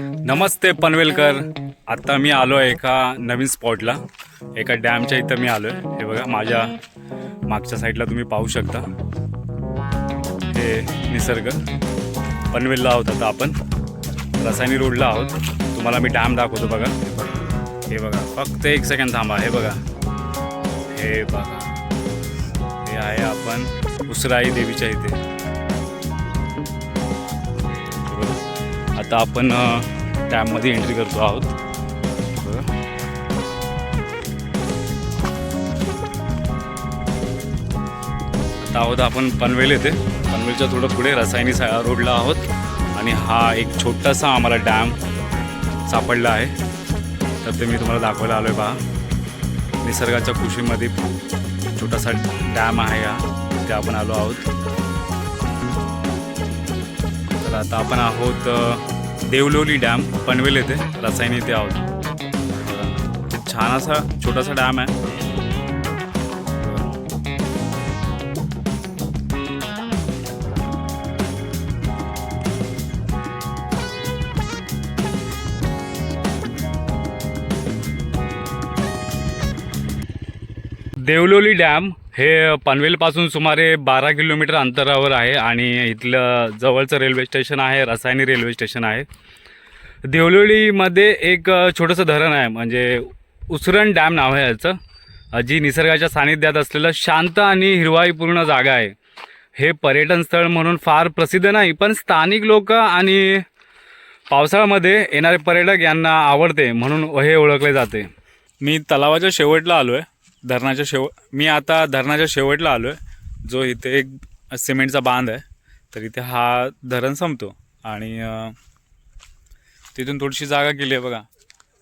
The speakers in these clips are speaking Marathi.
नमस्ते पनवेलकर. आत्ता मी आलो आहे एका नवीन स्पॉटला. एका डॅमच्या इथं मी आलो आहे हे बघा माझ्या मागच्या साईडला तुम्ही पाहू शकता. हे निसर्ग. पनवेलला आहोत आता आपण. रसायनी रोडला आहोत. तुम्हाला मी डॅम दाखवतो बघा. हे बघा फक्त एक सेकंड थांबा. हे बघा. हे बघा. हे आहे आपण उसराई देवीच्या इथे. आता आपण डॅममध्ये एंट्री करतो आहोत. आता आहोत आपण पनवेल येथे. पनवेलच्या थोडं पुढे रसायनी सा रोडला आहोत. आणि हा एक छोटासा आम्हाला डॅम सापडला आहे. तर ते मी तुम्हाला दाखवायला आलो आहे पहा. निसर्गाच्या कुशीमध्ये छोटासा डॅम आहे हा. तिथे आपण आलो आहोत. तर आता आपण आहोत देवलोली डॅम पनवेल येथे रसायन येथे आहोत. खूप छान असा छोटासा डॅम आहे. देवलोली डॅम हे पनवेलपासून सुमारे बारा किलोमीटर अंतरावर आहे आणि इथलं जवळचं रेल्वे स्टेशन आहे रसायनी रेल्वे स्टेशन आहे. देवलोलीमध्ये एक छोटंसं धरण आहे म्हणजे उसरण डॅम नाव आहे याचं जी निसर्गाच्या सानिध्यात असलेलं शांत आणि हिरवाईपूर्ण जागा आहे. हे पर्यटन स्थळ म्हणून फार प्रसिद्ध नाही पण स्थानिक लोक आणि पावसाळ्यामध्ये येणारे पर्यटक यांना आवडते म्हणून हे ओळखले जाते. मी तलावाच्या शेवटला आलो आहे धरणाच्या शेव मी आता धरणाच्या शेवटला आलो आहे जो इथे एक सिमेंटचा बांध आहे तर इथे हा धरण संपतो. आणि तिथून थोडीशी जागा केली आहे बघा.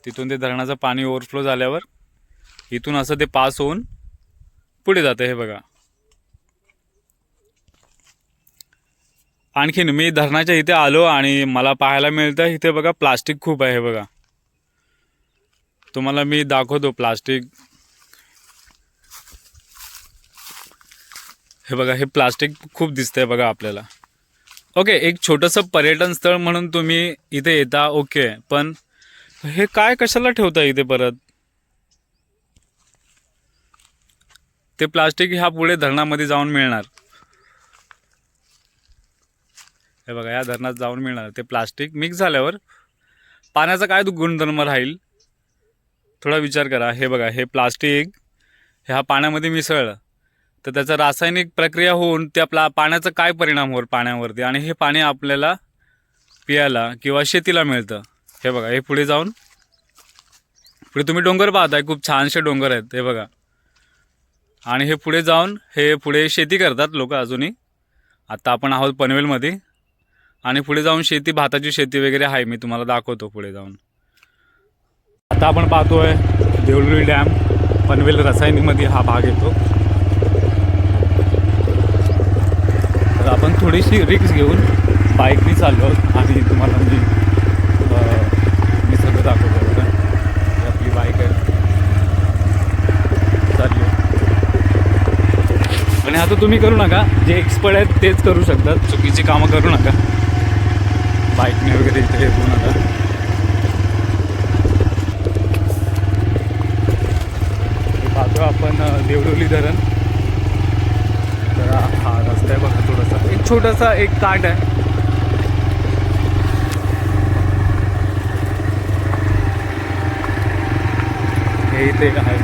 तिथून ते धरणाचं पाणी ओव्हरफ्लो झाल्यावर इथून असं ते पास होऊन पुढे जातं हे बघा. आणखीन मी धरणाच्या इथे आलो आणि मला पाहायला मिळतं इथे बघा प्लास्टिक खूप आहे बघा. तुम्हाला मी दाखवतो प्लास्टिक हे बघा हे प्लास्टिक खूप दिसतंय बघा आपल्याला. ओके एक छोटंसं पर्यटन स्थळ म्हणून तुम्ही इथे येता ओके. पण हे काय कशाला ठेवता इथे परत? ते प्लास्टिक ह्या पुढे धरणामध्ये जाऊन मिळणार. हे बघा या धरणात जाऊन मिळणार. ते प्लास्टिक मिक्स झाल्यावर पाण्याचा काय गुणधर्म राहील? थोडा विचार करा. हे बघा हे प्लास्टिक ह्या पाण्यामध्ये मिसळलं. तर त्याचा रासायनिक प्रक्रिया होऊन त्या प्ला पाण्याचा काय परिणाम होईल पाण्यावरती? आणि हे पाणी आपल्याला पियाला किंवा शेतीला मिळतं. हे बघा हे पुढे जाऊन. पुढे तुम्ही डोंगर पाहताय खूप छानसे डोंगर आहेत हे बघा. आणि हे पुढे जाऊन हे पुढे शेती करतात लोक अजूनही. आत्ता आपण आहोत पनवेलमध्ये. आणि पुढे जाऊन शेती भाताची शेती वगैरे आहे मी तुम्हाला दाखवतो पुढे जाऊन. आता आपण पाहतोय देवळुरी डॅम पनवेल रसायनीमध्ये हा भाग येतो. पण आपण थोडीशी रिक्स घेऊन बाईकनी चाललो आणि तुम्हाला मी निसर्ग दाखवतो बघा. आपली बाईक आहे. चालली. आणि आता तुम्ही करू नका जे एक्सपर्ट आहेत तेच करू शकतात. चुकीची कामं करू नका. बाईकने वगैरे इथे येऊ नका. पाहतो आपण देवडोली धरण तर हा रस्ता आहे बघा थोडासा एक छोटासा एक काट आहे. हे इथे आहे.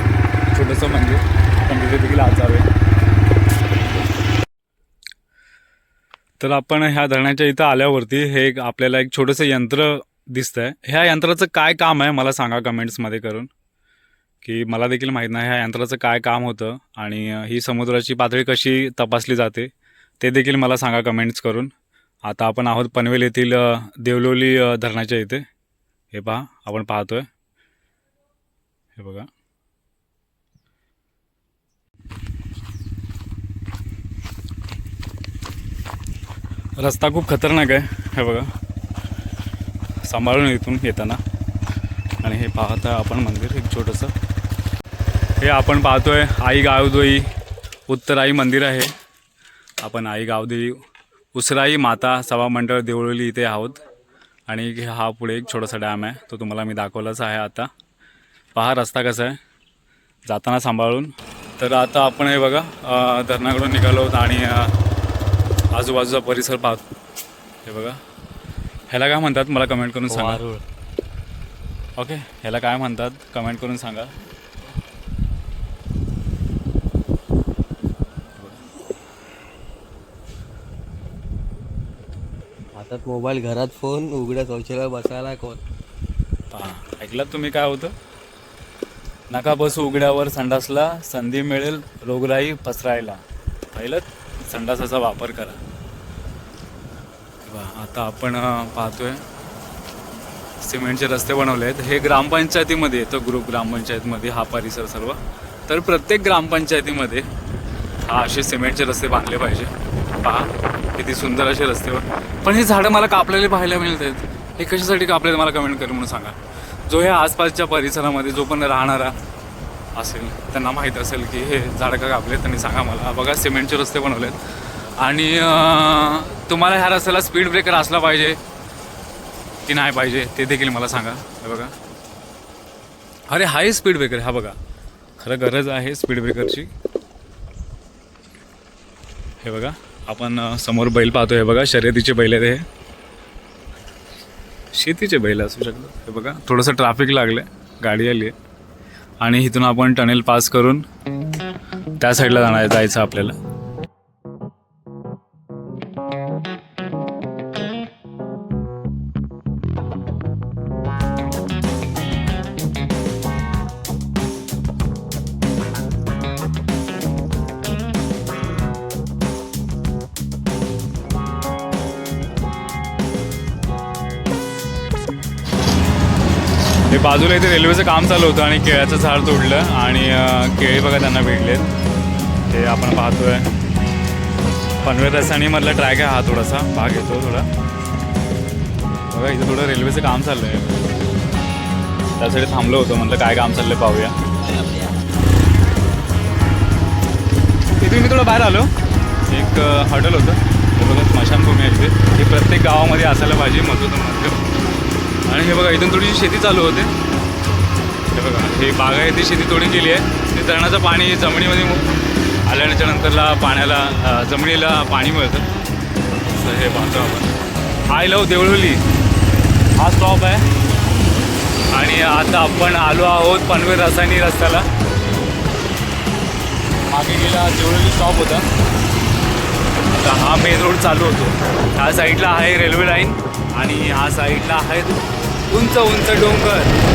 छोटंसं मंदिर. आपण तिथे देखील आज तर आपण ह्या धरणाच्या इथं आल्यावरती हे एक आपल्याला एक छोटंसं यंत्र दिसतंय. ह्या यंत्राचं काय काम आहे मला सांगा कमेंट्समध्ये करून. की मला देखील माहीत नाही ह्या यंत्राचं काय काम होतं आणि ही समुद्राची पातळी कशी तपासली जाते. ते देखील मला सांगा कमेंट्स करून. आता आपण आहोत पनवेल येथील देवलोली धरणाच्या इथे. हे पहा आपण पाहतोय. हे बघा. रस्ता खूप खतरनाक आहे. हे बघा. सांभाळून इथून येताना. आणि हे पाहता आपण मंदिर एक छोटंसं. हे आपण पाहतोय आई गावदोई उत्तराई मंदिर आहे. आपण आई गावदेवी उसराई माता सभा मंडळ देवळोली इथे आहोत. आणि हा पुढे एक छोटासा डॅम आहे. तो तुम्हाला मी दाखवलाच आहे आता. पहा रस्ता कसा आहे. जाताना सांभाळून. तर आता आपण हे बघा धरणाकडून निघालो आहोत आणि आजूबाजूचा परिसर पाहतो. हे बघा. ह्याला काय म्हणतात? मला कमेंट करून सांगा. ओके ह्याला काय म्हणतात? कमेंट करून सांगा. हातात मोबाईल घरात फोन उघड्या शौचालय बसायला कोण? पहा ऐकलात तुम्ही काय होतं? नका बसू उघड्यावर संडासला संधी मिळेल रोगराई पसरायला. पहिलं संडासाचा वापर करा. वा आता आपण पाहतोय सिमेंटचे रस्ते बनवले आहेत. हे ग्रामपंचायतीमध्ये येतं ग्रुप ग्रामपंचायतमध्ये हा परिसर सर्व. तर प्रत्येक ग्रामपंचायतीमध्ये हा असे सिमेंटचे रस्ते बांधले पाहिजे. पहा किती सुंदर असे रस्त्यावर पण हे झाडं मला कापलेले पाहायला मिळत आहेत. हे कशासाठी कापले मला कमेंट करून म्हणून सांगा. जो ह्या आसपासच्या परिसरामध्ये जो पण राहणारा असेल त्यांना माहीत असेल की हे झाडं का कापले त्यांनी सांगा मला. बघा सिमेंटचे रस्ते बनवलेत. आणि तुम्हाला ह्या रस्त्याला स्पीड ब्रेकर असला पाहिजे की नाही पाहिजे ते देखील मला सांगा. हे बघा. अरे हाय स्पीड ब्रेकर हा बघा. खरं गरज आहे स्पीड ब्रेकरची हे बघा. आपण समोर बैल पाहतोय. हे बघा शर्यतीचे बैल आहेत हे. शेतीचे बैल असू शकतात. हे बघा थोडंसं ट्रॅफिक लागलं गाडी आली आहे. आणि इथून आपण टनेल पास करून त्या साईडला जाणार जायचं आपल्याला. हे बाजूला इथे रेल्वेचं काम चालू होतं आणि केळ्याचं झाड तोडलं आणि केळी बघा त्यांना भेटलेत ते आपण पाहतोय. पनवेल रसाणीमधला ट्रॅक आहे हा थोडासा. भाग येतो थोडा. बघा इथं थोडं रेल्वेचं काम चाललं आहे त्यासाठी थांबलो होतो. म्हटलं काय काम चाललं पाहूया. इथून मी थोडं बाहेर आलो. एक हॉटेल होतं. हे बघा स्मशानभूमी आहे इथे. हे प्रत्येक गावामध्ये असायला पाहिजे मधून आणि हे बघा इथून थोडीशी शेती चालू होते. हे बघा हे बागायती शेती थोडी केली आहे. ते धरणाचं पाणी जमिनीमध्ये आल्याच्या नंतरला पाण्याला जमिनीला पाणी मिळतं. तर हे पाहतो आपण आय लव देवळवली हा स्टॉप आहे. आणि आता आपण आलो आहोत पनवेल रसायनी रस्त्याला. मागे गेला देवळवली स्टॉप होता. आता हा मेन रोड चालू होतो. ह्या साईडला आहे रेल्वे लाईन आणि ह्या साईडला आहे उंच उंच डोंगर.